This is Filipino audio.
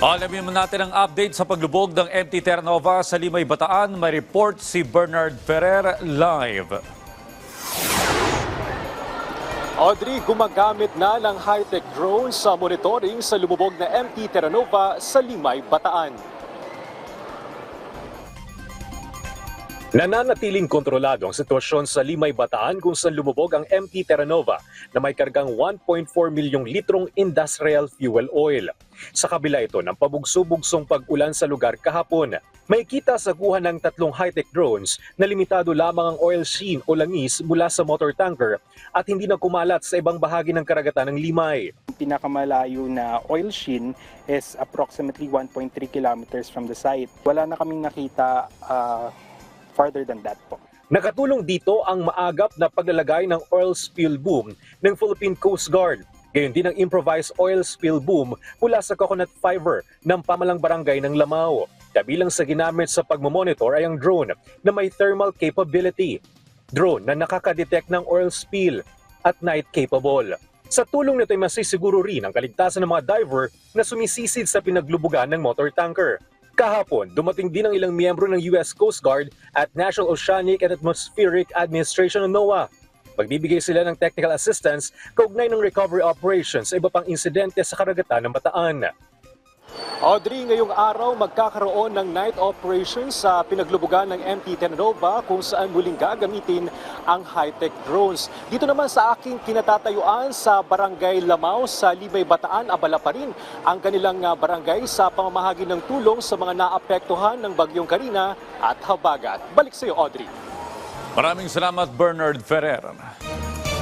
Alamin mo natin ang update sa paglubog ng MT Terra Nova sa Limay Bataan. May report si Bernard Ferrer live. Audrey, gumagamit na ng high-tech drone sa monitoring sa lumubog na MT Terranova sa Limay, Bataan. Nananatiling kontrolado ang sitwasyon sa Limay, Bataan kung saan lumubog ang MT Terranova na may kargang 1.4 milyong litrong industrial fuel oil. Sa kabila ito ng pabugso-bugsong pag-ulan sa lugar kahapon, may kita sa kuha ng tatlong high-tech drones na limitado lamang ang oil sheen o langis mula sa motor tanker at hindi na kumalat sa ibang bahagi ng karagatan ng Limay. pinakamalayo na oil sheen is approximately 1.3 kilometers from the site. Wala na kaming nakita uh, farther than that po. Nakatulong dito ang maagap na paglalagay ng oil spill boom ng Philippine Coast Guard. Gayon din ang improvised oil spill boom mula sa coconut fiber ng pamalang barangay ng Lamao. Kabilang sa ginamit sa pagmamonitor ay ang drone na may thermal capability. Drone na nakakadetect ng oil spill at night capable. Sa tulong nito ay masisiguro rin ang kaligtasan ng mga diver na sumisisid sa pinaglubugan ng motor tanker. Kahapon, dumating din ang ilang miyembro ng US Coast Guard at National Oceanic and Atmospheric Administration o NOAA. Magbibigay sila ng technical assistance kaugnay ng recovery operations sa iba pang insidente sa karagatan ng Bataan. Audrey, ngayong araw magkakaroon ng night operation sa pinaglubugan ng MT Tenova kung saan muling gagamitin ang high-tech drones. Dito naman sa aking kinatatayuan sa Barangay Lamao sa Libay Bataan, abala pa rin ang kanilang ah, barangay sa pamamahagi ng tulong sa mga naapektuhan ng Bagyong Karina at Habagat. Balik sa iyo, Audrey. Maraming salamat Bernard Ferrer.